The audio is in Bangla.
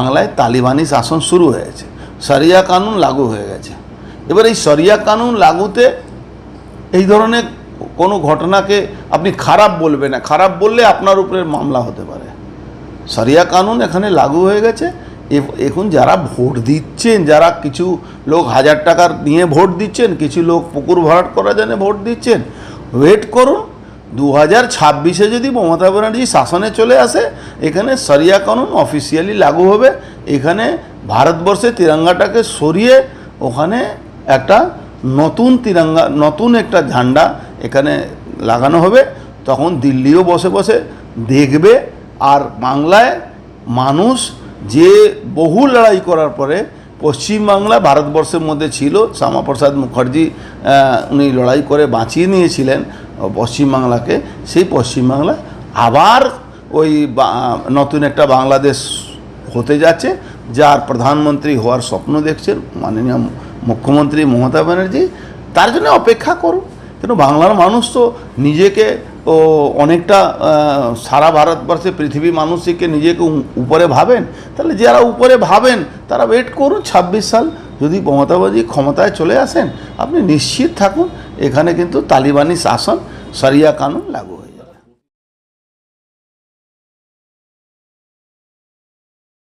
বাংলায় তালিবানি শাসন শুরু হয়েছে। সরিয়া কানুন লাগু হয়ে গেছে। এবার এই সরিয়া কানুন লাগুতে এই ধরনের কোনো ঘটনাকে আপনি খারাপ বলবেন না। খারাপ বললে আপনার উপরে মামলা হতে পারে। সরিয়া কানুন এখানে লাগু হয়ে গেছে। এখন যারা ভোট দিচ্ছেন, যারা কিছু লোক হাজার টাকার নিয়ে ভোট দিচ্ছেন, কিছু লোক পুকুর ভরাট করার জন্য ভোট দিচ্ছেন ওয়েট করুন। দু হাজার ছাব্বিশে যদি মমতা ব্যানার্জি শাসনে চলে আসে, এখানে সরিয়া কানুন অফিসিয়ালি লাগু হবে। এখানে ভারতবর্ষে তিরঙ্গাটাকে সরিয়ে ওখানে একটা নতুন তিরঙ্গা, নতুন একটা ঝান্ডা এখানে লাগানো হবে। তখন দিল্লিও বসে বসে দেখবে। আর বাংলায় মানুষ যে বহু লড়াই করার পরে পশ্চিমবাংলা ভারতবর্ষের মধ্যে ছিল, শ্যামাপ্রসাদ মুখার্জি উনি লড়াই করে বাঁচিয়ে নিয়েছিলেন। পশ্চিমবাংলাকে, সেই পশ্চিমবাংলা আবার ওই নতুন একটা বাংলাদেশ হতে যাচ্ছে, যার প্রধানমন্ত্রী হওয়ার স্বপ্ন দেখছেন, মাননীয় মুখ্যমন্ত্রী মমতা ব্যানার্জি। তার জন্য অপেক্ষা করুন। কেন বাংলার মানুষ তো নিজেকে ও অনেকটা সারা ভারতবর্ষে পৃথিবী মানুষকে নিজেকে উপরে ভাবেন। তাহলে যারা উপরে ভাবেন, তারা ওয়েট করুন ছাব্বিশ সাল যদি মমতাবাদী ক্ষমতায় চলে আসেন, আপনি নিশ্চিত থাকুন, এখানে কিন্তু তালিবানি শাসন, সারিয়া কানুন লাগু হয়ে